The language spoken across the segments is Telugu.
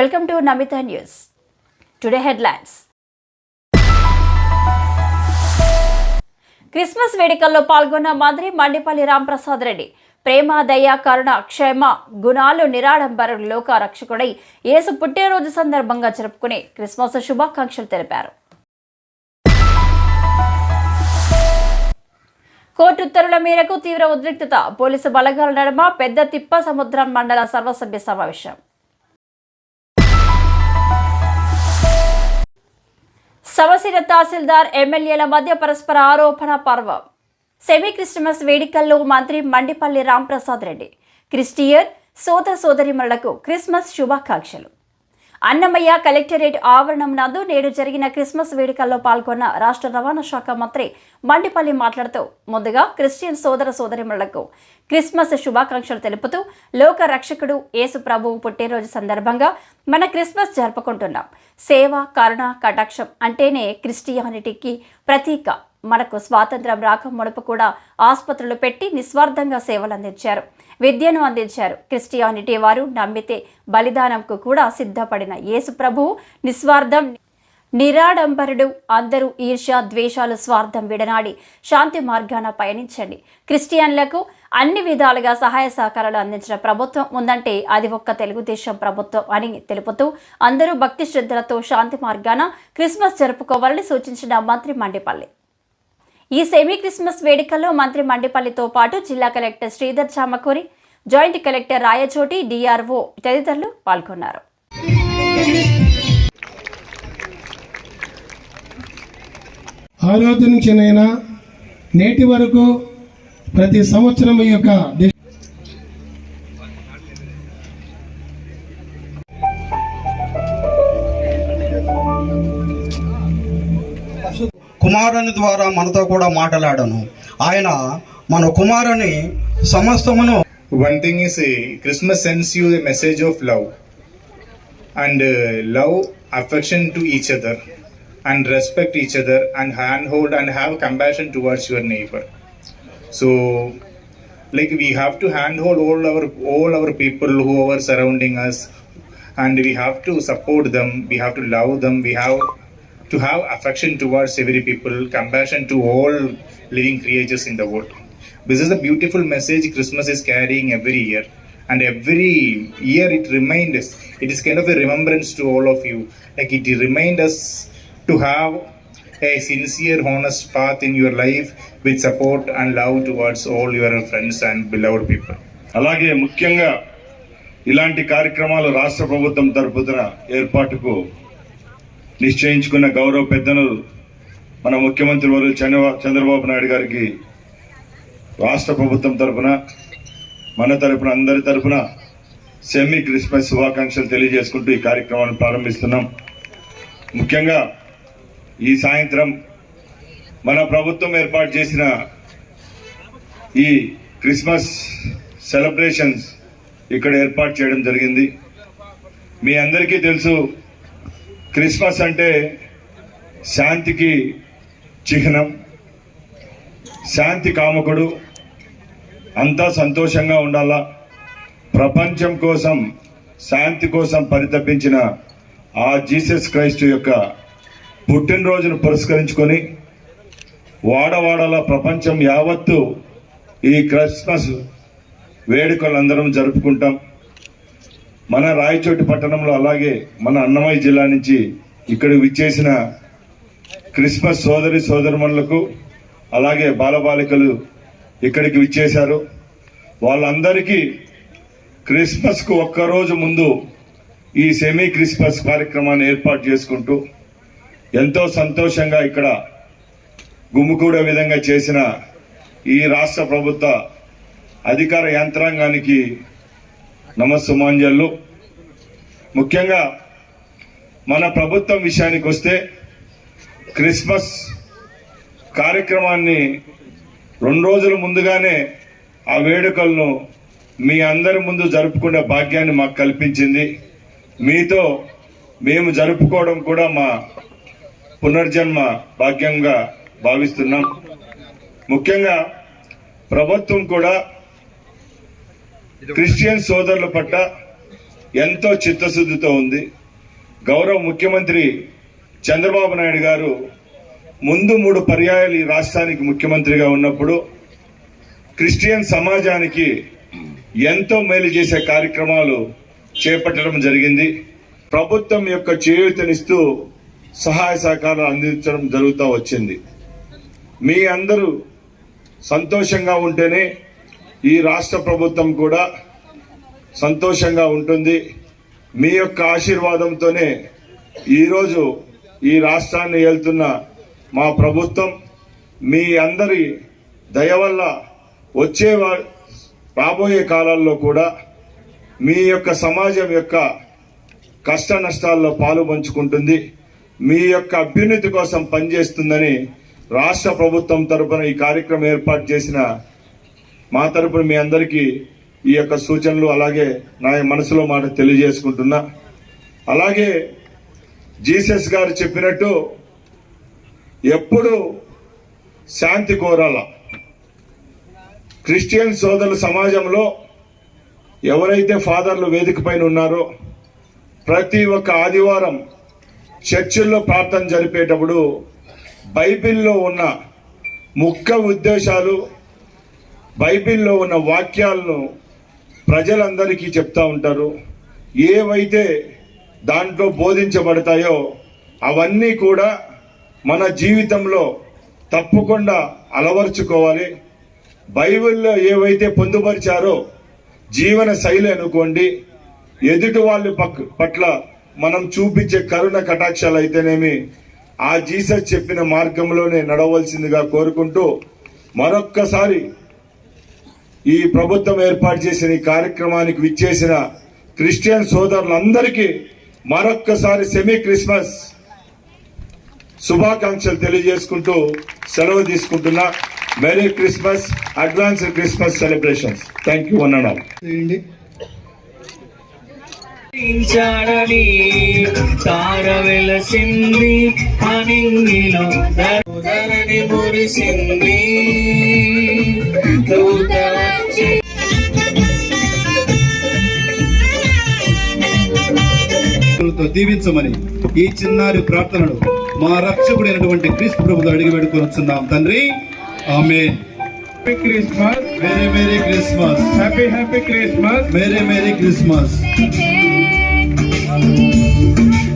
Welcome to Namitha news today headlines Christmas వేడుకల్లో పాల్గొన్న మంత్రి మండిపల్లి రాంప్రసాద్ రెడ్డి ప్రేమ దయ కరుణ క్షేమ గుణాలు నిరాడంబర లోక రక్షకుడై యేసు పుట్టినరోజు సందర్భంగా జరుపుకునే క్రిస్మస్ శుభాకాంక్షలు తెలిపారు. కోర్టు ఉత్తర్వుల మేరకు తీవ్ర ఉద్రిక్తత పోలీసు బలగాల నడుమ పెద్ద తిప్ప సముద్రం మండల సర్వసభ్య సమావేశం. సమసిర తహసీల్దార్ ఎమ్మెల్యేల మధ్య పరస్పర ఆరోపణ పర్వం. సెమీ క్రిస్టమస్ వేడుకల్లో మంత్రి మండిపల్లి రాంప్రసాద్ రెడ్డి. క్రిస్టియన్ సోదర సోదరిమణులకు క్రిస్మస్ శుభాకాంక్షలు. అన్నమయ్య కలెక్టరేట్ ఆవరణం నందు నేడు జరిగిన క్రిస్మస్ వేడుకల్లో పాల్గొన్న రాష్ట్ర రవాణా శాఖ మంత్రి మండిపల్లి మాట్లాడుతూ ముందుగా క్రిస్టియన్ సోదర సోదరిమణులకు క్రిస్మస్ శుభాకాంక్షలు తెలుపుతూ లోక రక్షకుడు యేసు ప్రభువు పుట్టినరోజు సందర్భంగా మన క్రిస్మస్ జరుపుకుంటున్నాం. సేవ కరుణ కటాక్షం అంటేనే క్రిస్టియానిటీకి ప్రతీక. మనకు స్వాతంత్రం రాక మునుపు కూడా ఆసుపత్రులు పెట్టి నిస్వార్థంగా సేవలు అందించారు విద్యను అందించారు. క్రిస్టియానిటీ వారు నమ్మితే బలిదానంకు కూడా సిద్ధపడిన యేసు ప్రభువు నిస్వార్థం నిరాడంబరుడు. అందరూ ఈర్ష్య ద్వేషాలు స్వార్థం విడనాడి శాంతి మార్గాన పయనించండి. క్రిస్టియన్లకు అన్ని విధాలుగా సహాయ సహకారాలు అందించిన ప్రభుత్వం ఉందంటే అది ఒక్క తెలుగుదేశం ప్రభుత్వం అని తెలుపుతూ అందరూ భక్తి శ్రద్ధలతో శాంతి మార్గాన క్రిస్మస్ జరుపుకోవాలని సూచించిన మంత్రి మండిపల్లి. ఈ సెమీ క్రిస్మస్ వేడుకల్లో మంత్రి మండిపల్లితో పాటు జిల్లా collector Sridhar Chamakuri joint collector Rayachoti DRO తదితరులు పాల్గొన్నారు. ఆ రోజు నేటి వరకు ప్రతి సంవత్సరం ఈ యొక్క కుమారుని ద్వారా మనతో కూడా మాట్లాడను. ఆయన మన కుమారుని సమస్తమును one thing is Christmas sends you message of love and love affection to each other and respect each other and hand hold and have compassion towards your neighbour so like we have to hand hold old our old our people who are surrounding us and we have to support them we have to love them we have to have affection towards every people compassion to all living creators in the world this is the beautiful message Christmas is carrying every year and every year it reminders it is kind of a remembrance to all of you like it remind reminders to have a sincere honest path in your life with support and love towards all your friends and beloved people అలాగే ముఖ్యంగా ఇలాంటి కార్యక్రమాలు రాష్ట్ర ప్రభుత్వం తరపున ఏర్పాటుకు నిశ్చయించుకున్న గౌరవ పెద్దలు మన ముఖ్యమంత్రి వారు చంద్రబాబు చంద్రబాబు నాయుడు గారికి రాష్ట్ర ప్రభుత్వం తరపున మన తరపున అందరి తరపున సెమీ క్రిస్మస్ శుభాకాంక్షలు తెలియజేసుకుంటూ ఈ కార్యక్రమాన్ని ప్రారంభిస్తున్నాం. ముఖ్యంగా ఈ సాయంత్రం మన ప్రభుత్వం ఏర్పాటు చేసిన ఈ క్రిస్మస్ సెలబ్రేషన్స్ ఇక్కడ ఏర్పాటు చేయడం జరిగింది. మీ అందరికీ తెలుసు క్రిస్మస్ అంటే శాంతికి చిహ్నం. శాంతి కామకుడు. అంతా సంతోషంగా ఉండాలా? ప్రపంచం కోసం శాంతి కోసం పరితపించిన ఆ జీసస్ క్రైస్తు యొక్క పుట్టినరోజును పురస్కరించుకొని వాడవాడల ప్రపంచం యావత్తు ఈ క్రిస్మస్ వేడుకలందరం జరుపుకుంటాం. మన రాయచోటి పట్టణంలో అలాగే మన అన్నమయ్య జిల్లా నుంచి ఇక్కడ విచ్చేసిన క్రిస్మస్ సోదరి సోదరుమణులకు అలాగే బాలబాలికలు ఇక్కడికి విచ్చేశారు. వాళ్ళందరికీ క్రిస్మస్కు ఒక్కరోజు ముందు ఈ సెమీ క్రిస్మస్ కార్యక్రమాన్ని ఏర్పాటు చేసుకుంటూ ఎంతో సంతోషంగా ఇక్కడ గుమ్ముకూడే విధంగా చేసిన ఈ రాష్ట్ర ప్రభుత్వ అధికార యంత్రాంగానికి నమస్సుమాంజల్లు ముఖ్యంగా మన ప్రభుత్వం విషయానికి వస్తే క్రిస్మస్ కార్యక్రమాన్ని రెండు రోజుల ముందుగానే ఆ వేడుకలను మీ అందరి ముందు జరుపుకునే భాగ్యాన్ని మాకు కల్పించింది. మీతో మేము జరుపుకోవడం కూడా మా పునర్జన్మ భాగ్యంగా భావిస్తున్నాం. ముఖ్యంగా ప్రభుత్వం కూడా క్రిస్టియన్ సోదరుల పట్ల ఎంతో చిత్తశుద్ధితో ఉంది. గౌరవ ముఖ్యమంత్రి చంద్రబాబు నాయుడు గారు ముందు మూడు పర్యాయాలు ఈ రాష్ట్రానికి ముఖ్యమంత్రిగా ఉన్నప్పుడు క్రిస్టియన్ సమాజానికి ఎంతో మేలు చేసే కార్యక్రమాలు చేపట్టడం జరిగింది. ప్రభుత్వం యొక్క చేయూతనిస్తూ సహాయ సహకారాలు అందించడం జరుగుతూ వచ్చింది. మీ అందరూ సంతోషంగా ఉంటేనే ఈ రాష్ట్ర ప్రభుత్వం కూడా సంతోషంగా ఉంటుంది. మీ యొక్క ఆశీర్వాదంతోనే ఈరోజు ఈ రాష్ట్రాన్ని ఏళ్తున్న మా ప్రభుత్వం మీ అందరి దయ వల్ల వచ్చే రాబోయే కాలాల్లో కూడా మీ యొక్క సమాజం యొక్క కష్ట నష్టాల్లో పాలు పంచుకుంటుంది. మీ యొక్క అభ్యున్నతి కోసం పనిచేస్తుందని రాష్ట్ర ప్రభుత్వం తరపున ఈ కార్యక్రమం ఏర్పాటు చేసిన మా తరపున మీ అందరికీ ఈ యొక్క సూచనలు అలాగే నా మనసులో మాట తెలియజేసుకుంటున్నా. అలాగే జీసస్ గారు చెప్పినట్టు ఎప్పుడు శాంతి కోరాల. క్రిస్టియన్ సోదరుల సమాజంలో ఎవరైతే ఫాదర్లు వేదిక పైన ఉన్నారో ప్రతి ఒక్క ఆదివారం చర్చిల్లో ప్రార్థన జరిపేటప్పుడు బైబిల్లో ఉన్న ముఖ్య ఉద్దేశాలు బైబిల్లో ఉన్న వాక్యాలను ప్రజలందరికీ చెప్తా ఉంటారు. ఏవైతే దాంట్లో బోధించబడతాయో అవన్నీ కూడా మన జీవితంలో తప్పకుండా అలవర్చుకోవాలి. బైబిల్లో ఏవైతే పొందుపరిచారో జీవన శైలి అనుకోండి ఎదుటి వాళ్ళు పక్ పట్ల మనం చూపించే కరుణ కటాక్షాలు అయితేనేమి ఆ జీసస్ చెప్పిన మార్గంలోనే నడవలసిందిగా కోరుకుంటూ మరొక్కసారి ఈ ప్రభుత్వం ఏర్పాటు చేసిన ఈ కార్యక్రమానికి విచ్చేసిన క్రిస్టియన్ సోదరులందరికీ మరొక్కసారి సెమీ క్రిస్మస్ శుభాకాంక్షలు తెలియజేసుకుంటూ సెలవు తీసుకుంటున్నా. Merry Christmas advance Christmas celebrations. Thank you one and all చాడని తార వెలసింది అనింగిలో ధరణి మురిసింది దూత దీవించమని ఈ చిన్నారి ప్రార్థనలు మా రక్షకుడైనటువంటి క్రీస్తు ప్రభుతో అడిగి వేడుకొనుచున్నాం తండ్రి ఆమె Happy Christmas. Merry merry Christmas Happy, happy Christmas. Merry merry Christmas you.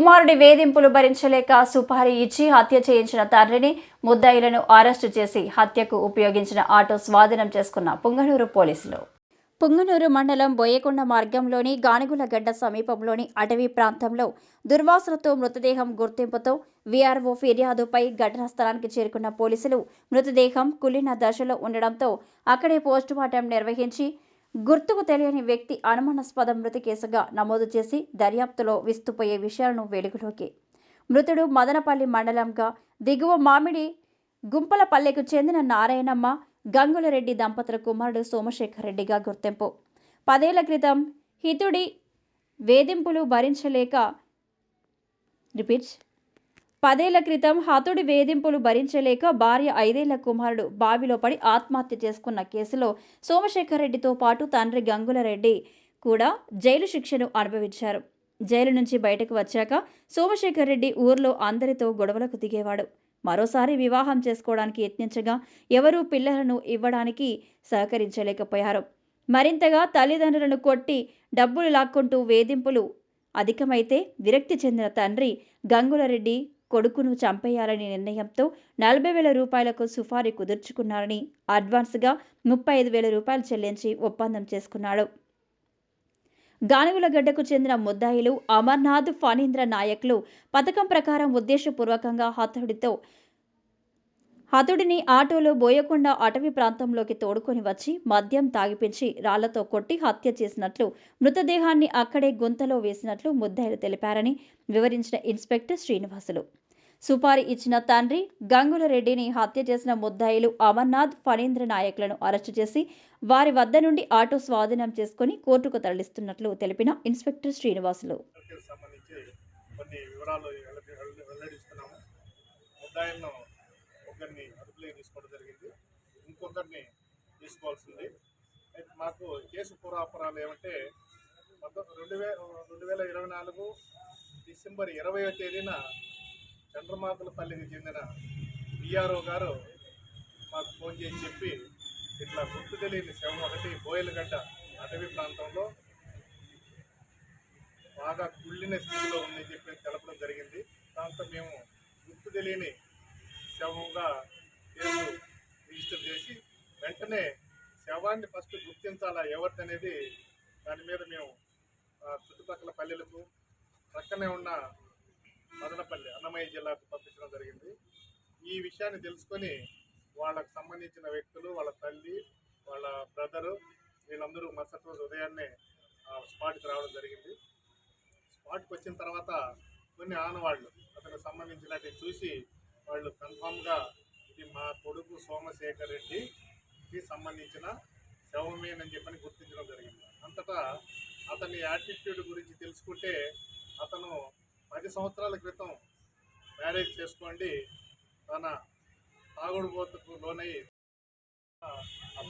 కుమారుడి వేధింపులు భరించలేక సుపారీ ఇచ్చి హత్య చేయించిన తండ్రిని ముద్దాయిలను అరెస్టు చేసి హత్యకు ఉపయోగించిన ఆటో స్వాధీనం చేసుకున్న పుంగనూరు పోలీసులు. పుంగనూరు మండలం బోయకొండ మార్గంలోని గానుగులగడ్డ సమీపంలోని అటవీ ప్రాంతంలో దుర్వాసనతో మృతదేహం గుర్తింపుతో వీఆర్ఓ ఫిర్యాదుపై ఘటనా స్థలానికి చేరుకున్న పోలీసులు మృతదేహం కులిన దశలో ఉండడంతో అక్కడే పోస్టుమార్టం నిర్వహించి గుర్తుకు తెలియని వ్యక్తి అనుమానాస్పద మృతి కేసుగా నమోదు చేసి దర్యాప్తులో విస్తుపోయే విషయాలను వెలుగులోకి. మృతుడు మదనపల్లి మండలంగా దిగువ మామిడి గుంపలపల్లెకు చెందిన నారాయణమ్మ గంగులరెడ్డి దంపతుల కుమారుడు సోమశేఖర్ రెడ్డిగా గుర్తింపు. పదేళ్ళ క్రితం హితుడి వేధింపులు భరించలేక రిపీట్స్. పదేళ్ళ క్రితం హతుడి వేధింపులు భరించలేక భార్య ఐదేళ్ళ కుమారుడు బావిలో పడి ఆత్మహత్య చేసుకున్న కేసులో సోమశేఖర్ రెడ్డితో పాటు తండ్రి గంగులరెడ్డి కూడా జైలు శిక్షను అనుభవించారు. జైలు నుంచి బయటకు వచ్చాక సోమశేఖర్ రెడ్డి ఊర్లో అందరితో గొడవలకు దిగేవాడు. మరోసారి వివాహం చేసుకోవడానికి యత్నించగా ఎవరూ పిల్లలను ఇవ్వడానికి సహకరించలేకపోయారు. మరింతగా తల్లిదండ్రులను కొట్టి డబ్బులు లాక్కుంటూ వేధింపులు అధికమైతే విరక్తి చెందిన తండ్రి గంగులరెడ్డి కొడుకును చంపేయాలని నిర్ణయంతో నలభై వేల రూపాయలకు సుఫారీ కుదుర్చుకున్నారని అడ్వాన్స్గా ముప్పై ఐదు వేల రూపాయలు చెల్లించి ఒప్పందం చేసుకున్నాడు. గానుగులగడ్డకు చెందిన ముద్దాయిలు అమర్నాథ్ ఫణీంద్ర నాయక్లు పథకం ప్రకారం ఉద్దేశపూర్వకంగా హతుడితో హతుడిని ఆటోలో బోయకొండ అటవీ ప్రాంతంలోకి తోడుకొని వచ్చి మద్యం తాగిపించి రాళ్ళతో కొట్టి హత్య చేసినట్లు మృతదేహాన్ని అక్కడే గుంతలో వేసినట్లు ముద్దాయిలు తెలిపారని వివరించిన ఇన్స్పెక్టర్ శ్రీనివాసులు. సుపారీ ఇచ్చిన తండ్రి గంగుల రెడ్డిని హత్య చేసిన ముద్దాయిలు అమర్నాథ్ ఫణీంద్ర నాయకులను అరెస్టు చేసి వారి వద్ద నుండి ఆటో స్వాధీనం చేసుకుని కోర్టుకు తరలిస్తున్నట్లు తెలిపిన ఇన్స్పెక్టర్ శ్రీనివాసులు. కొన్ని వివరాలు వెల్లడిస్తున్నాము. ముద్దాయిలను ఒకరిని అదుపులోకి తీసుకోవడం జరిగింది. ఇంకొకరిని తీసుకోవాల్సింది. అయితే మాకు కేసు పూర్వాపరాలు ఏమంటే రెండు వే రెండు వేల ఇరవై నాలుగు డిసెంబర్ ఇరవయో తేదీన చంద్రమాకులపల్లికి చెందిన విఆర్ఓ గారు మాకు ఫోన్ చేసి చెప్పి ఇట్లా గుర్తు తెలియని శవం ఒకటి బోయలగడ్డ అటవీ ప్రాంతంలో బాగా కుళ్ళిన స్థితిలో ఉందని చెప్పి తెలపడం జరిగింది. దాంతో మేము గుర్తు తెలియని శవంగా కేసు రిజిస్టర్ చేసి వెంటనే శవాన్ని ఫస్ట్ గుర్తించాలా ఎవరిదనేది దాని మీద మేము చుట్టుపక్కల పల్లెలకు పక్కనే ఉన్న మదనపల్లి అన్నమయ్య జిల్లాకు పంపించడం జరిగింది. ఈ విషయాన్ని తెలుసుకొని వాళ్ళకు సంబంధించిన వ్యక్తులు వాళ్ళ తల్లి వాళ్ళ బ్రదరు వీళ్ళందరూ మరుసటి రోజు ఉదయాన్నే స్పాట్కి రావడం జరిగింది. స్పాట్కి వచ్చిన తర్వాత కొన్ని ఆనవాళ్ళు అతనికి సంబంధించినట్టు చూసి వాళ్ళు కన్ఫామ్గా ఇది మా కొడుకు సోమశేఖర్ రెడ్డికి సంబంధించిన శవమేనని చెప్పని గుర్తించడం జరిగింది. అంతటా అతని యాటిట్యూడ్ గురించి తెలుసుకుంటే అతను పది సంవత్సరాల క్రితం మ్యారేజ్ చేసుకోండి. తన తాగుడుబోతుకు లోనై ఆ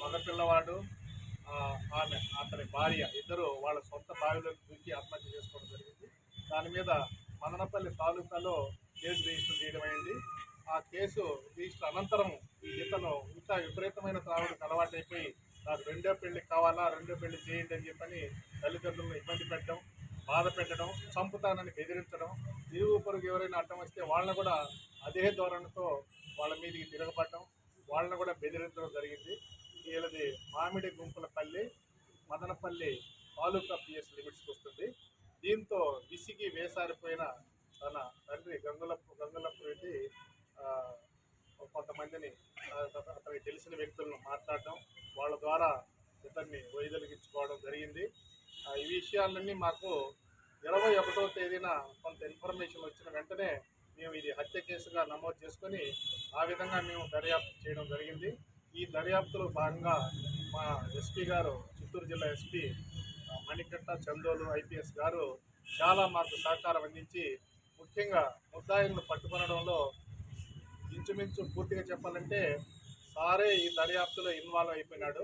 మగపిల్లవాడు ఆమె అతని భార్య ఇద్దరు వాళ్ళ సొంత బావిలోకి దూకి ఆత్మహత్య చేసుకోవడం జరిగింది. దాని మీద మదనపల్లి తాలూకాలో కేసు రిజిస్టర్ చేయడం అయింది. ఆ కేసు రిజిస్టర్ అనంతరం ఇతను ఇంకా విపరీతమైన త్రాగుడికి అలవాటైపోయి నాకు రెండో పెళ్ళి కావాలా? రెండో పెళ్ళి చేయండి అని చెప్పని తల్లిదండ్రులను ఇబ్బంది పెట్టడం బాధ పెట్టడం చంపుతానని బెదిరించడం ఇరుగు పొరుగు ఎవరైనా అడ్డం వస్తే వాళ్ళని కూడా అదే ధోరణితో వాళ్ళ మీదకి తిరగబడడం వాళ్ళని కూడా బెదిరించడం జరిగింది. వీళ్ళది మామిడి గుంపులపల్లి మదనపల్లి తాలూకా పిఎస్ లిమిట్స్కి వస్తుంది. దీంతో విసిగి వేసారిపోయిన తన తండ్రి గంగులప్పు గంగులప్పు రెడ్డి కొంతమందిని అతనికి తెలిసిన వ్యక్తులను మాట్లాడడం వాళ్ళ ద్వారా ఇతన్ని వైదొలిగించుకోవడం జరిగింది. ఈ విషయాలన్నీ మాకు ఇరవై ఒకటో తేదీన కొంత ఇన్ఫర్మేషన్ వచ్చిన వెంటనే మేము ఇది హత్య కేసుగా నమోదు చేసుకొని ఆ విధంగా మేము దర్యాప్తు చేయడం జరిగింది. ఈ దర్యాప్తులో భాగంగా మా ఎస్పీ గారు చిత్తూరు జిల్లా ఎస్పీ మణికట్ట చందోలు ఐపీఎస్ గారు చాలా మాకు సహకారం అందించి ముఖ్యంగా ముద్దాయిలను పట్టుకొనడంలో ఇంచుమించు పూర్తిగా చెప్పాలంటే సారే ఈ దర్యాప్తులో ఇన్వాల్వ్ అయిపోయినాడు.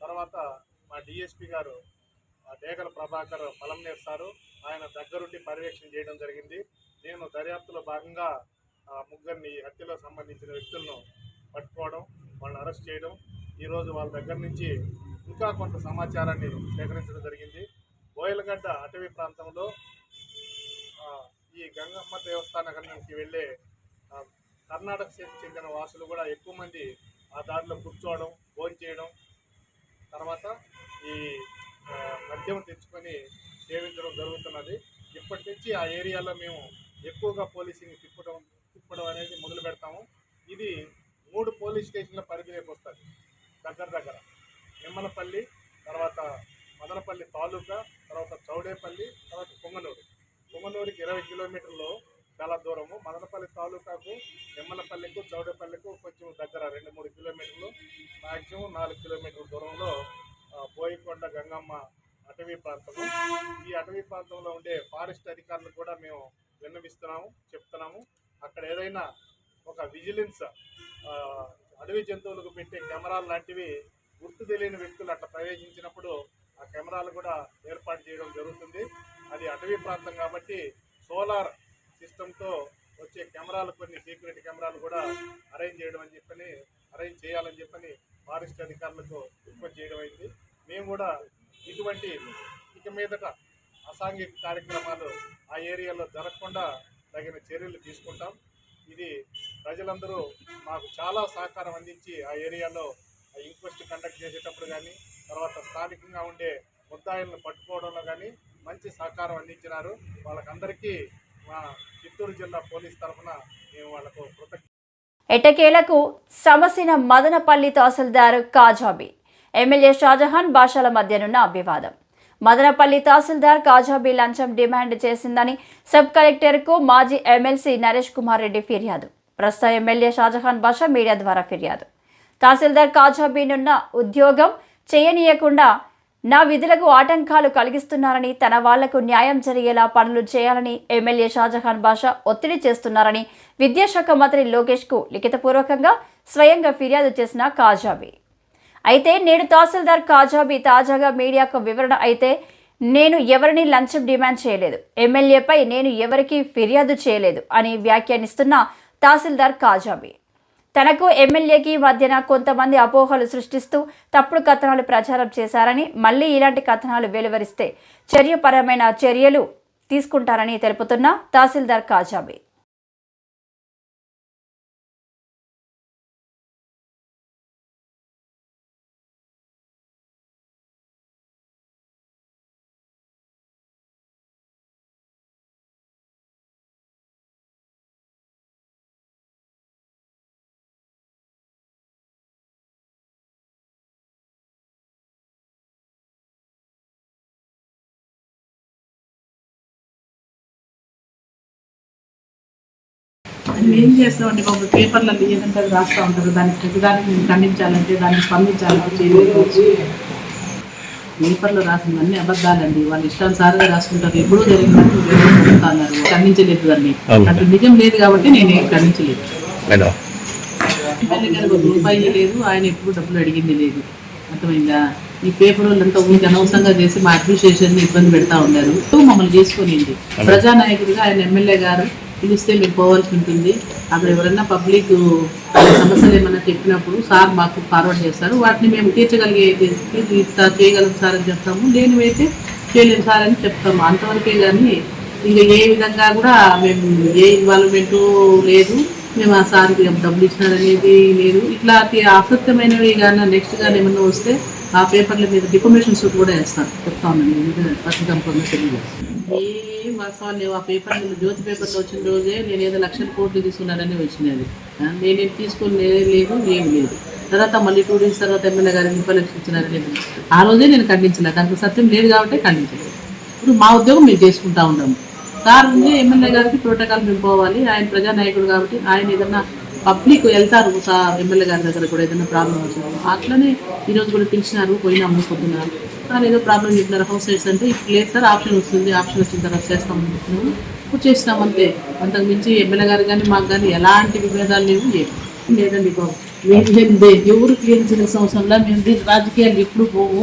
తర్వాత మా డిఎస్పీ గారు డేగల ప్రభాకర్ పలంనేర్ సారు ఆయన దగ్గరుండి పర్యవేక్షణ చేయడం జరిగింది. నేను దర్యాప్తులో భాగంగా ముగ్గురిని ఈ హత్యలో సంబంధించిన వ్యక్తులను పట్టుకోవడం వాళ్ళని అరెస్ట్ చేయడం ఈరోజు వాళ్ళ దగ్గర నుంచి ఇంకా కొంత సమాచారాన్ని సేకరించడం జరిగింది. బోయలగడ్డ అటవీ ప్రాంతంలో ఈ గంగమ్మ దేవస్థానానికి వెళ్ళే కర్ణాటక చెందిన వాసులు కూడా ఎక్కువ మంది ఆ దారిలో కూర్చోవడం భోజనం చేయడం తర్వాత ఈ మద్యం తెచ్చుకొని సేవించడం జరుగుతున్నది. ఇప్పటి నుంచి ఆ ఏరియాలో మేము ఎక్కువగా పోలీసింగ్ తిప్పడం తిప్పడం అనేది మొదలు పెడతాము. ఇది మూడు పోలీస్ స్టేషన్ల పరిధిలోకి వస్తుంది. దగ్గర దగ్గర నిమ్మలపల్లి తర్వాత మదనపల్లి తాలూకా తర్వాత చౌడేపల్లి తర్వాత పొంగనూరు. పొంగనూరుకి ఇరవై కిలోమీటర్లు చాలా దూరము. మదనపల్లి తాలూకాకు నిమ్మలపల్లికు చౌడేపల్లికు కొంచెం దగ్గర రెండు మూడు కిలోమీటర్లు. మ్యాక్సిమం నాలుగు కిలోమీటర్ల దూరంలో బోయికొండ గంగమ్మ అటవీ ప్రాంతము. ఈ అటవీ ప్రాంతంలో ఉండే ఫారెస్ట్ అధికారులు కూడా మేము విన్నవిస్తున్నాము చెప్తున్నాము. అక్కడ ఏదైనా ఒక విజిలెన్స్ అడవి జంతువులకు పెట్టే కెమెరాలు లాంటివి గుర్తు తెలియని వ్యక్తులు అట్లా ప్రవేశించినప్పుడు ఆ కెమెరాలు కూడా ఏర్పాటు చేయడం జరుగుతుంది. అది అటవీ ప్రాంతం కాబట్టి సోలార్ సిస్టంతో వచ్చే కెమెరాలు కొన్ని సీక్రెట్ కెమెరాలు కూడా అరేంజ్ చేయడం అని చెప్పని అరేంజ్ చేయాలని చెప్పని ఫారెస్ట్ అధికారులకు రిక్వెస్ట్ చేయడం అయింది. మేము కూడా ఇటువంటి ఇక మీదట అసాంఘిక కార్యక్రమాలు ఆ ఏరియాలో జరగకుండా తగిన చర్యలు తీసుకుంటాం. ఇది ప్రజలందరూ మాకు చాలా సహకారం అందించి ఆ ఏరియాలో ఆ ఇంక్వెస్ట్ కండక్ట్ చేసేటప్పుడు కానీ తర్వాత స్థానికంగా ఉండే ముద్దాయిలను పట్టుకోవడంలో కానీ మంచి సహకారం అందించినారు. వాళ్ళకందరికీ మా చిత్తూరు జిల్లా పోలీస్ తరఫున మేము వాళ్ళకు కృతజ్ఞ ఎటకేలకు సమసిన మదనపల్లి తహసీల్దార్ కాజాబీ ఎమ్మెల్యే షాజహాన్ భాషల మధ్యనున్న వివాదం మదనపల్లి తహసీల్దార్ కాజాబీ లంచం డిమాండ్ చేసిందని సబ్ కలెక్టర్కు మాజీ ఎమ్మెల్సీ నరేష్ కుమార్ రెడ్డి ఫిర్యాదు. ప్రస్తుత ఎమ్మెల్యే షాజహాన్ బాషా మీడియా ద్వారా ఫిర్యాదు. తహసీల్దార్ కాజాబీనున్న ఉద్యోగం చేయనీయకుండా నా విధులకు ఆటంకాలు కలిగిస్తున్నారని తన వాళ్ళకు న్యాయం జరిగేలా పనులు చేయాలని ఎమ్మెల్యే షాజహాన్ బాషా ఒత్తిడి చేస్తున్నారని విద్యాశాఖ మంత్రి లోకేష్కు లిఖితపూర్వకంగా స్వయంగా ఫిర్యాదు చేసిన కాజాబీ. అయితే నేడు తహసీల్దార్ కాజాబీ తాజాగా మీడియాకు వివరణ అయితే నేను ఎవరిని లంచం డిమాండ్ చేయలేదు. ఎమ్మెల్యేపై నేను ఎవరికి ఫిర్యాదు చేయలేదు అని వ్యాఖ్యానిస్తున్న తహసీల్దార్ కాజాబీ. తనకు ఎమ్మెల్యేకి మధ్యన కొంతమంది అపోహలు సృష్టిస్తూ తప్పుడు కథనాలు ప్రచారం చేశారని మళ్ళీ ఇలాంటి కథనాలు వెలువరిస్తే చర్యపరమైన చర్యలు తీసుకుంటారని తెలుపుతున్న తహసీల్దార్ కాజాబీ. ఏం చేస్తామండి బాబు? పేపర్లలో ఏదంటే రాస్తూ ఉంటారు. దానికి ప్రతిదానికి మేము ఖండించాలంటే దాన్ని స్పందించాలంటే చేయలేకపోవచ్చు పేపర్లో రాసినవన్నీ అబద్ధాలండి. వాళ్ళు ఇష్టానుసారంగా రాసుకుంటారు. ఎప్పుడూ జరిగినట్టు అన్నారు ఖండించలేదు దాన్ని. అటు నిజం లేదు కాబట్టి నేను ఖండించలేదు. ఎమ్మెల్యే గారికి ఒక రూపాయి లేదు. ఆయన ఎప్పుడు డబ్బులు అడిగింది లేదు. అర్థమైందా? ఈ పేపర్ వాళ్ళంతా ఊరికి అనవసరంగా చేసి మా అడ్మినిస్ట్రేషన్ ఇబ్బంది పెడతా ఉన్నారు. మమ్మల్ని చేసుకునింది ప్రజానాయకుడిగా ఆయన ఎమ్మెల్యే గారు పిలిస్తే మీరు పోవాల్సి ఉంటుంది. అక్కడ ఎవరైనా పబ్లిక్ సమస్యలు ఏమైనా చెప్పినప్పుడు సార్ మాకు ఫార్వర్డ్ చేస్తారు. వాటిని మేము తీర్చగలిగే ఇట్లా చేయగలం సార్ అని చెప్తాము. లేనివైతే చేయలేము సార్ అని చెప్తాము. అంతవరకే కానీ ఇంకా ఏ విధంగా కూడా మేము ఏ ఇన్వాల్వ్మెంటు లేదు. మేము ఆ సార్కి డబ్బులు ఇచ్చినారనేది లేదు. ఇట్లాంటి అసత్యమైనవి కానీ నెక్స్ట్ కానీ ఏమన్నా వస్తే ఆ పేపర్ల మీద డిఫర్మేషన్ సూట్ కూడా వేస్తాను చెప్తా ఉన్నాను. పత్రికంపంగా తెలియజేస్తాను. ఏం వాస్తవాలు లేవు ఆ పేపర్ జ్యోతి పేపర్లో వచ్చిన రోజే నేను ఏదో లక్షల కోట్లు తీసుకున్నానని వచ్చినది. నేనేం తీసుకుని లేదు ఏమి లేదు. తర్వాత మళ్ళీ టూ డేస్ తర్వాత ఎమ్మెల్యే గారు ముప్పై లక్షలు ఆ రోజే నేను ఖండించిన దానికి సత్యం లేదు కాబట్టి ఖండించలేదు ఇప్పుడు మా ఉద్యోగం మేము చేసుకుంటా ఉన్నాము. సార్ ఉంది ఎమ్మెల్యే గారికి ప్రోటోకాల్ మేము పోవాలి ఆయన ప్రజానాయకుడు కాబట్టి ఆయన ఏదన్నా పబ్లిక్ వెళ్తారు సార్ ఎమ్మెల్యే గారి దగ్గర కూడా ఏదైనా ప్రాబ్లం వచ్చినారు అట్లనే ఈరోజు కూడా పిలిచినారు పోయినాము పొద్దున. ఏదో ప్రాబ్లం చెప్పినారు హౌస్ సైడ్స్ అంటే ఇప్పుడు లేదు సార్ ఆప్షన్ వస్తుంది ఆప్షన్ వచ్చిన తర్వాత చేస్తాం అనుకుంటున్నాము. ఇప్పుడు చేసినాం అంతే. అంతకు మించి ఎమ్మెల్యే గారు కానీ మాకు కానీ ఎలాంటి విభేదాలు లేవు లేదండి బాబు. మేము ఎవరు క్లియరించిన సంవత్సరంలో మేము దీనికి రాజకీయాలు ఎప్పుడు పోము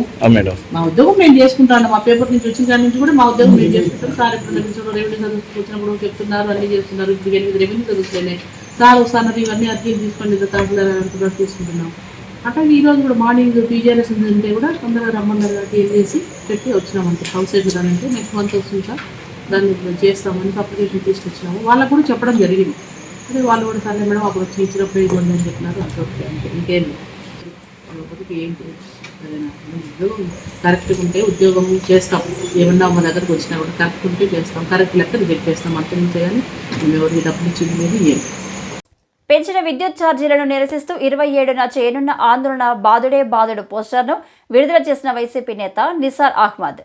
మా ఉద్యోగం మేము చేసుకుంటాను మా పేపర్ నుంచి వచ్చిన కాడి నుంచి కూడా మా ఉద్యోగం మేము చేసుకుంటాం. సార్ ఇప్పుడు నిమిషంలో రెవెన్యూ చదువుకొచ్చినప్పుడు చెప్తున్నారు అన్ని చేస్తున్నారు. ఇప్పుడు ఎనిమిది రెవెన్యూ చదువుతున్నాయి సార్ ఒకసారి ఇవన్నీ అర్జీలు తీసుకోండి తహసీల్దార్ అంటున్నారు తీసుకుంటున్నాం. అట్లా ఈరోజు కూడా మార్నింగ్ పీజీఆర్ఎస్ ఉంటే కూడా తొందరగా రమ్మన్నారు కాబట్టి ఏం చేసి పెట్టి వచ్చినాం అంతే హౌస్ సైడ్ అంటే నెక్స్ట్ మంత్ వస్తుంటా దాన్ని చేస్తామని అప్లికేషన్ తీసుకొచ్చినాము. వాళ్ళకు కూడా చెప్పడం జరిగింది. అదే వాళ్ళు కూడా సరే మేడం అప్పుడు వచ్చి ఇచ్చినప్పుడు ఇవ్వండి అని చెప్పినారు. అంతే ఓకే ఇంకేం ఒకటి ఒకటికి ఏం ఉద్యోగం కరెక్ట్గా ఉంటే ఉద్యోగం చేస్తాం. ఏమన్నా మా దగ్గరకు వచ్చినా కూడా కరెక్ట్ ఉంటే చేస్తాం. కరెక్ట్ లెక్క రిజెక్ట్ చేస్తాం. అంతే నుంచి కానీ మేము ఎవరికి డబ్బులు ఇచ్చింది ఏం పెంచిన విద్యుత్ ఛార్జీలను నిరసిస్తూ ఇరవై ఏడున చేయనున్న ఆందోళన బాదుడే బాదుడు పోస్టర్ను విడుదల చేసిన వైసీపీ నేత నిసార్ అహ్మద్.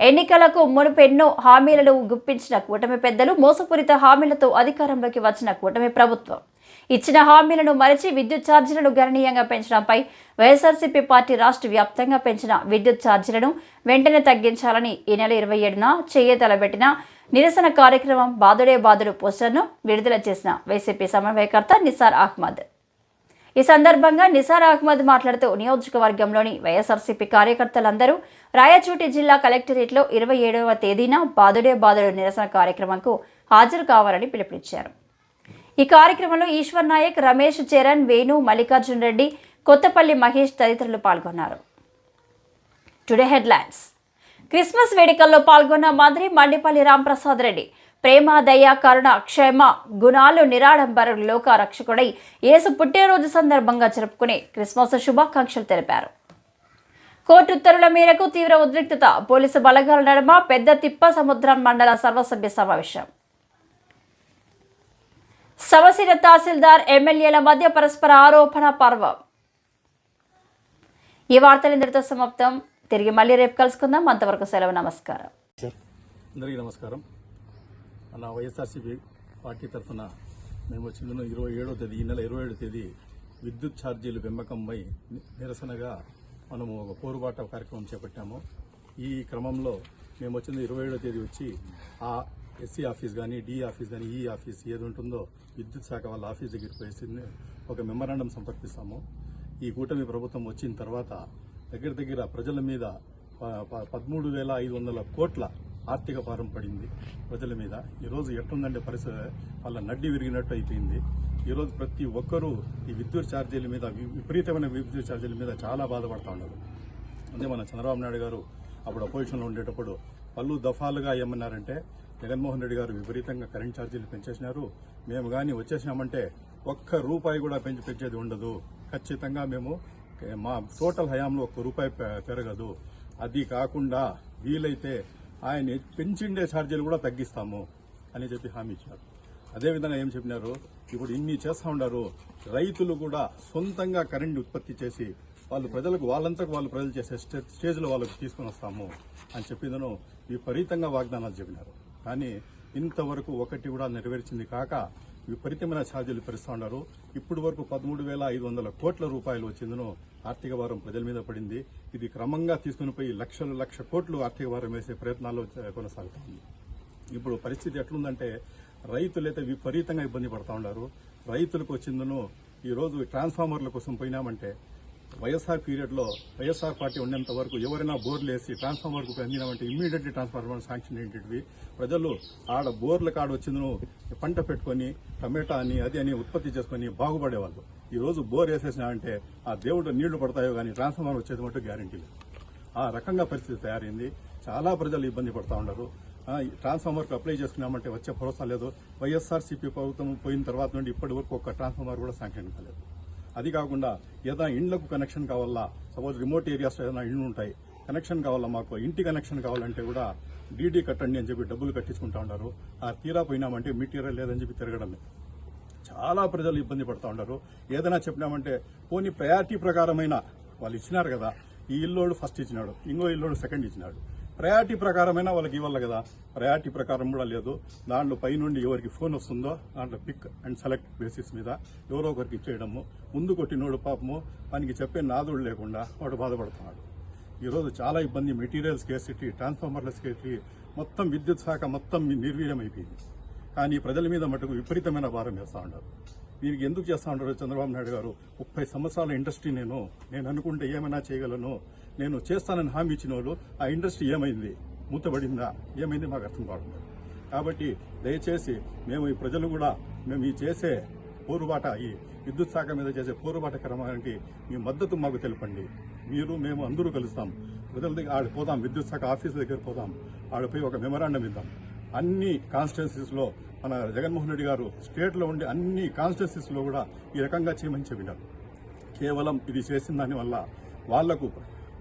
ఎన్నికలకు మునుపెన్నో హామీలను గుప్పించిన కూటమి పెద్దలు మోసపూరిత హామీలతో అధికారంలోకి వచ్చిన కూటమి ప్రభుత్వం. ఇచ్చిన హామీలను మరచి విద్యుత్ ఛార్జీలను గణనీయంగా పెంచడంపై వైఎస్ఆర్సీపీ పార్టీ రాష్ట్ర వ్యాప్తంగా పెంచిన విద్యుత్ ఛార్జీలను వెంటనే తగ్గించాలని ఈ నెల ఇరవై ఏడున చేయతలబెట్టిన నిరసన కార్యక్రమం బాదుడే బాదుడు పోస్టర్ను విడుదల చేసిన వైసీపీ సమన్వయకర్త నిసార్ అహ్మద్. ఈ సందర్భంగా నిసార్ అహ్మద్ మాట్లాడుతూ నియోజకవర్గంలోని వైఎస్ఆర్సీపీ కార్యకర్తలందరూ రాయచోటి జిల్లా కలెక్టరేట్లో ఇరవై ఏడవ తేదీన బాదుడే బాదుడు నిరసన కార్యక్రమంకు హాజరు కావాలని పిలుపునిచ్చారు. ఈ కార్యక్రమంలో ఈశ్వర్ నాయక్ రమేష్ చరణ్ వేణు మల్లికార్జున్ రెడ్డి కొత్తపల్లి మహేష్ తదితరులు పాల్గొన్నారు. Today headlines. క్రిస్మస్ వేడుకల్లో పాల్గొన్న మంత్రి మండిపల్లి రాంప్రసాద్ రెడ్డి ప్రేమ దయ కరుణ క్షేమ గుణాలు నిరాడంబర లోక రక్షకుడై యేసు పుట్టినరోజు సందర్భంగా జరుపుకునే క్రిస్మస్ శుభాకాంక్షలు తెలిపారు. కోర్టు ఉత్తర్వుల మేరకు తీవ్ర ఉద్రిక్తత పోలీసు బలగాల నడుమ పెద్ద తిప్ప సముద్రం మండల సర్వసభ్య సమావేశం. సమశిర తహసీల్దార్ ఎమ్మెల్యేల మధ్య పరస్పర ఆరోపణ పర్వం. ఈ వార్తలు ఇంతటితో సమాప్తం. తిరిగి మళ్ళీ రేపు కలుసుకుందాం. అంతవరకు సెలవు నమస్కారం. అందరికీ నమస్కారం. మన వైఎస్ఆర్సీపీ పార్టీ తరఫున మేము వచ్చిన ఇరవై ఏడో తేదీ ఈ నెల ఇరవై ఏడో తేదీ విద్యుత్ ఛార్జీలు పెంపకంపై నిరసనగా మనము ఒక పోరుబాట కార్యక్రమం చేపట్టాము. ఈ క్రమంలో మేము వచ్చిన ఇరవై ఏడో తేదీ వచ్చి ఆ ఎస్సీ ఆఫీస్ కానీ డి ఆఫీస్ కానీ ఈ ఆఫీస్ ఏది ఉంటుందో విద్యుత్ శాఖ వాళ్ళ ఆఫీస్ దగ్గరికి వేసి ఒక మెమరాండం సమర్పిస్తాము ఈ కూటమి ప్రభుత్వం వచ్చిన తర్వాత దగ్గర దగ్గర ప్రజల మీద ప- ప- పదమూడు వేల ఐదు వందల కోట్ల ఆర్థిక భారం పడింది ప్రజల మీద. ఈరోజు ఎట్లుందంటే పరిస్థితి వాళ్ళ నడ్డి విరిగినట్టు అయిపోయింది. ఈరోజు ప్రతి ఒక్కరూ ఈ విద్యుత్ ఛార్జీల మీద వి- విపరీతమైన విద్యుత్ ఛార్జీల మీద చాలా బాధపడతా ఉన్నారు. అదే మన చంద్రబాబు నాయుడు గారు అప్పుడు అపోజిషన్లో ఉండేటప్పుడు పలు దఫాలుగా ఏమన్నారంటే జగన్మోహన్ రెడ్డి గారు విపరీతంగా కరెంట్ ఛార్జీలు పెంచేసినారు. మేము కానీ వచ్చేసినామంటే ఒక్క రూపాయి కూడా పెంచి పెంచేది ఉండదు. ఖచ్చితంగా మేము మా టోటల్ హయాంలో ఒక్క రూపాయి పెరగదు. అది కాకుండా వీలైతే ఆయన పెంచిండే ఛార్జీలు కూడా తగ్గిస్తాము అని చెప్పి హామీ ఇచ్చారు. అదేవిధంగా ఏం చెప్పినారు? ఇప్పుడు ఇన్ని చేస్తా ఉన్నారు. రైతులు కూడా సొంతంగా కరెంట్ ఉత్పత్తి చేసి వాళ్ళు ప్రజలకు వాళ్ళంతకు వాళ్ళు ప్రజలు చేసే స్టే- స్టేజ్లో వాళ్ళకి తీసుకొని వస్తాము అని చెప్పిందను విపరీతంగా వాగ్దానాలు చెప్పినారు. కానీ ఇంతవరకు ఒకటి కూడా నెరవేర్చింది కాక విపరీతమైన ఛార్జీలు పెరుస్తా ఉన్నారు. ఇప్పటి వరకు పదమూడు వేల ఐదు వందల కోట్ల రూపాయలు వచ్చిందను ఆర్థిక భారం ప్రజల మీద పడింది. ఇది క్రమంగా తీసుకుని పోయి లక్షలు లక్ష కోట్లు ఆర్థిక భారం వేసే ప్రయత్నాలు కొనసాగుతుంది. ఇప్పుడు పరిస్థితి ఎట్లుందంటే రైతులైతే విపరీతంగా ఇబ్బంది పడతా ఉన్నారు. రైతులకు వచ్చిందను ఈరోజు ట్రాన్స్ఫార్మర్ల కోసం పోయినామంటే వైఎస్ఆర్ పీరియడ్లో వైఎస్ఆర్ పార్టీ ఉన్నంత వరకు ఎవరైనా బోర్లు వేసి ట్రాన్స్ఫార్మర్కు అందినామంటే ఇమ్మీడియట్లీ ట్రాన్స్ఫార్మర్ శాంక్షన్ ఏంటివి ప్రజలు ఆడ బోర్ల కాడ వచ్చిందను పంట పెట్టుకొని టమాటా అని అది అని ఉత్పత్తి చేసుకొని బాగుపడేవాళ్ళు. ఈ రోజు బోర్ వేసేసినామంటే ఆ దేవుడు నీళ్ళు పడతాయో కానీ ట్రాన్స్ఫార్మర్ వచ్చేది మటు గ్యారంటీ లేదు. ఆ రకంగా పరిస్థితి తయారైంది. చాలా ప్రజలు ఇబ్బంది పడతా ఉన్నారు. ఈ ట్రాన్స్ఫార్మర్కి అప్లై చేసుకున్నామంటే వచ్చే భరోసా లేదు. వైఎస్ఆర్సీపీ ప్రభుత్వం పోయిన తర్వాత నుండి ఇప్పటి వరకు ఒక ట్రాన్స్ఫార్మర్ కూడా శాంక్షన్ కాలేదు. అది కాకుండా ఏదైనా ఇండ్లకు కనెక్షన్ కావాలా? సపోజ్ రిమోట్ ఏరియాస్లో ఏదైనా ఇండ్లు ఉంటాయి కనెక్షన్ కావాలా మాకు? ఇంటి కనెక్షన్ కావాలంటే కూడా డీడీ కట్టండి అని చెప్పి డబ్బులు కట్టించుకుంటా ఉన్నారు ఆ తీరా పోయినామంటే మెటీరియల్ లేదని చెప్పి తిరగడం చాలా ప్రజలు ఇబ్బంది పడుతూ ఉంటారు ఏదైనా చెప్పినామంటే పోనీ ప్రయారిటీ ప్రకారమైన వాళ్ళు ఇచ్చినారు కదా ఈ ఇల్లోడు ఫస్ట్ ఇచ్చినాడు ఇంకో ఇల్లోడు సెకండ్ ఇచ్చినాడు. ప్రయారిటీ ప్రకారమైనా వాళ్ళకి ఇవ్వాలి కదా. ప్రయారిటీ ప్రకారం కూడా లేదు. దాంట్లో పైనుండి ఎవరికి ఫోన్ వస్తుందో దాంట్లో పిక్ అండ్ సెలెక్ట్ బేసిస్ మీద ఎవరో ఒకరికి ఇచ్చేయడము. ముందు కొట్టినోడు పాపము వానికి చెప్పే నాదుడు లేకుండా వాడు బాధపడుతున్నాడు. ఈరోజు చాలా ఇబ్బంది. మెటీరియల్స్ కేసిటీ ట్రాన్స్ఫార్మర్ల స్కేసిటీ మొత్తం విద్యుత్ శాఖ మొత్తం నిర్వీర్యమైపోయింది. కానీ ప్రజల మీద మటుకు విపరీతమైన భారం వేస్తూ ఉన్నారు. దీనికి ఎందుకు చేస్తా ఉంటారు చంద్రబాబు నాయుడు గారు? ముప్పై సంవత్సరాల ఇండస్ట్రీ నేను నేను అనుకుంటే ఏమైనా చేయగలను? నేను చేస్తానని హామీ ఇచ్చిన వాళ్ళు ఆ ఇండస్ట్రీ ఏమైంది? మూతబడిందా? ఏమైంది? మాకు అర్థం కావడం కాబట్టి దయచేసి మేము ఈ ప్రజలు కూడా మేము ఈ చేసే పోరుబాట ఈ విద్యుత్ శాఖ మీద చేసే పోరుబాట క్రమానికి మీ మద్దతు మాకు తెలపండి. మీరు మేము అందరూ కలుస్తాం. ప్రజల దగ్గర ఆడ పోదాం విద్యుత్ శాఖ ఆఫీస్ దగ్గర పోదాం. ఆడపోయి ఒక మెమరాండం ఇద్దాం. అన్ని కాన్స్టిట్యున్సీస్లో మన జగన్మోహన్ రెడ్డి గారు స్టేట్లో ఉండే అన్ని కాన్స్టిట్యూన్సీస్లో కూడా ఈ రకంగా చేయమని చెప్పినారు. కేవలం ఇది చేసిన దానివల్ల వాళ్ళకు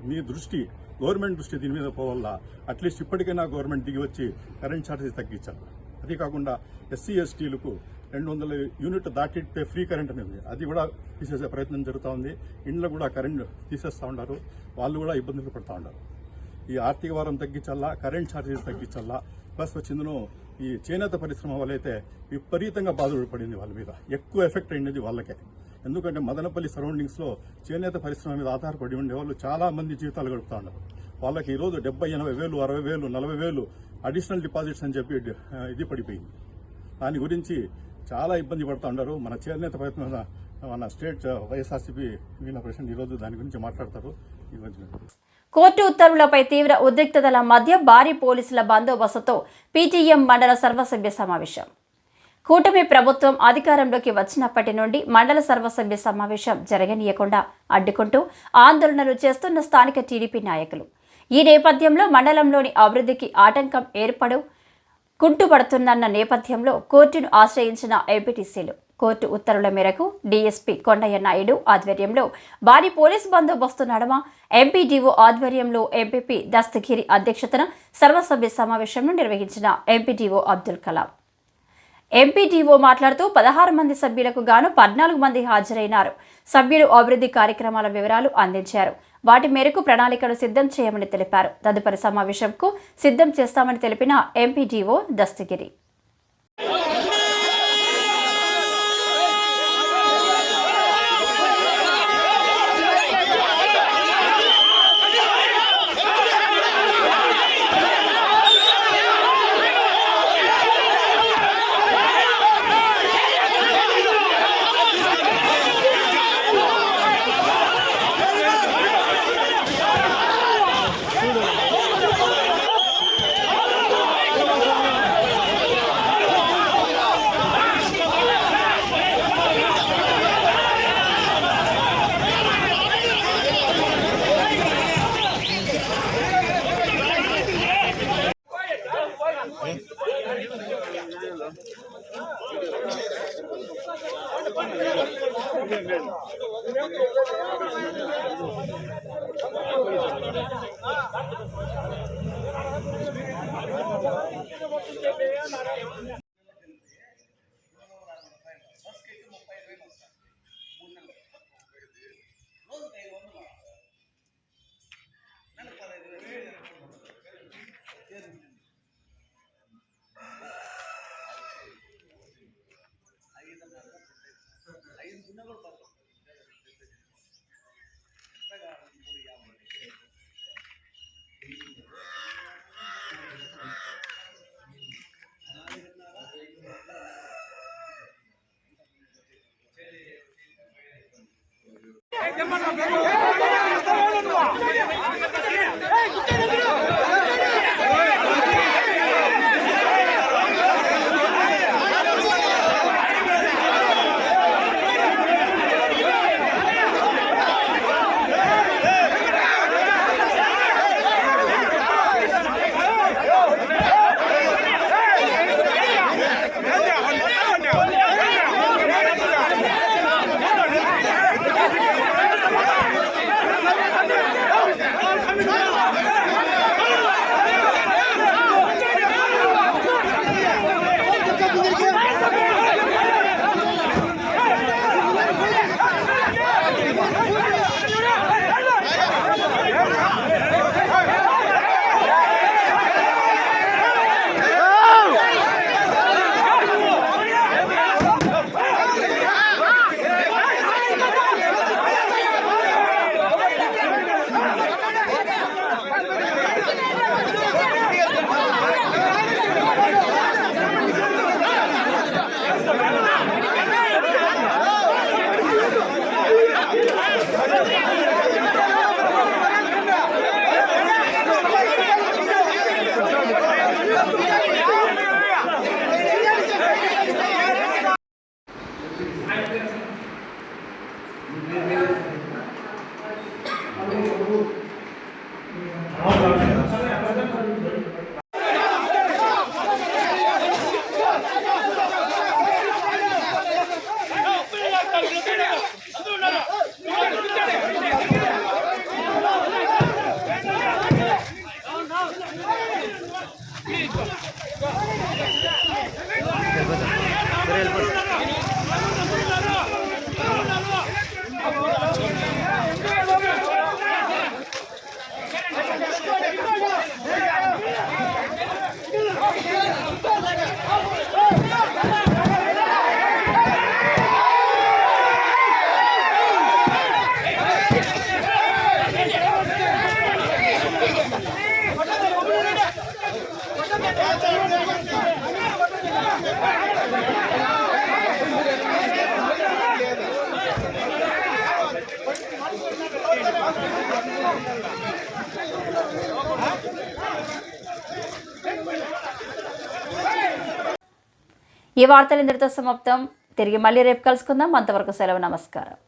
మీ దృష్టి గవర్నమెంట్ దృష్టి దీని మీద పోవల్ల అట్లీస్ట్ ఇప్పటికైనా గవర్నమెంట్ దిగి వచ్చి కరెంట్ ఛార్జెస్ తగ్గించాలి. అదే కాకుండా ఎస్సీ ఎస్టీలకు రెండు వందల యూనిట్ దాటితే ఫ్రీ కరెంట్ అనేది అది కూడా తీసేసే ప్రయత్నం జరుగుతూ ఉంది. ఇండ్లు కూడా కరెంట్ తీసేస్తూ ఉన్నారు. వాళ్ళు కూడా ఇబ్బందులు పడుతూ ఉన్నారు. ఈ ఆర్థిక వారం తగ్గించాలా కరెంట్ ఛార్జెస్ తగ్గించాలా ప్లస్ వచ్చిందను ఈ చేనేత పరిశ్రమ వాళ్ళైతే విపరీతంగా బాధలు పడింది వాళ్ళ మీద. ఎక్కువ ఎఫెక్ట్ అయినది వాళ్ళకే. ఎందుకంటే మదనపల్లి సరౌండింగ్స్లో చేనేత పరిశ్రమ మీద ఆధారపడి ఉండే వాళ్ళు చాలా మంది జీవితాలు గడుపుతా ఉన్నారు. వాళ్ళకి ఈ రోజు డెబ్బై ఎనభై వేలు అరవై వేలు నలభై వేలు అడిషనల్ డిపాజిట్స్ అని చెప్పి ఇది పడిపోయింది. దాని గురించి చాలా ఇబ్బంది పడుతూ ఉన్నారు. మన చేనేత ప్రయత్నం మన స్టేట్ వైఎస్ఆర్సీపీ వీళ్ళ ప్రెసిడెంట్ ఈరోజు దాని గురించి మాట్లాడతారు. ఈ కోర్టు ఉత్తర్వులపై తీవ్ర ఉద్రిక్తతల మధ్య భారీ పోలీసుల బందోబస్తుతో పీటీఎం మండల సర్వసభ్య సమావేశం. కూటమి ప్రభుత్వం అధికారంలోకి వచ్చినప్పటి నుండి మండల సర్వసభ్య సమావేశం జరగనీయకుండా అడ్డుకుంటూ ఆందోళనలు చేస్తున్న స్థానిక టీడీపీ నాయకులు. ఈ నేపథ్యంలో మండలంలోని అభివృద్ధికి ఆటంకం ఏర్పడు కుంటుపడుతుందన్న నేపథ్యంలో కోర్టును ఆశ్రయించిన ఎంపీటీసీలు కోర్టు ఉత్తర్వుల మేరకు డీఎస్పీ కొండయ్య నాయుడు ఆధ్వర్యంలో భారీ పోలీస్ బందోబస్తు నడమ ఎంపీడీఓ ఆధ్వర్యంలో ఎంపీపీ దస్తగిరి అధ్యక్షతన సర్వసభ్య సమావేశంను నిర్వహించిన ఎంపీడీఓ అబ్దుల్ కలాం. ఎంపీటీఓ మాట్లాడుతూ పదహారు మంది సభ్యులకు గాను పద్నాలుగు మంది హాజరైనారు. సభ్యులు అభివృద్ధి కార్యక్రమాల వివరాలు అందించారు. వాటి మేరకు ప్రణాళికను సిద్ధం చేయమని తెలిపారు. తదుపరి సమావేశంకు సిద్ధం చేస్తామని తెలిపిన MPTO Dastagiri. ¡Llámalo! ¡Llámalo! Oh, ఈ వార్తలు ఇంతటితో సమాప్తం. తిరిగి మళ్ళీ రేపు కలుసుకుందాం. అంతవరకు సెలవు నమస్కారం.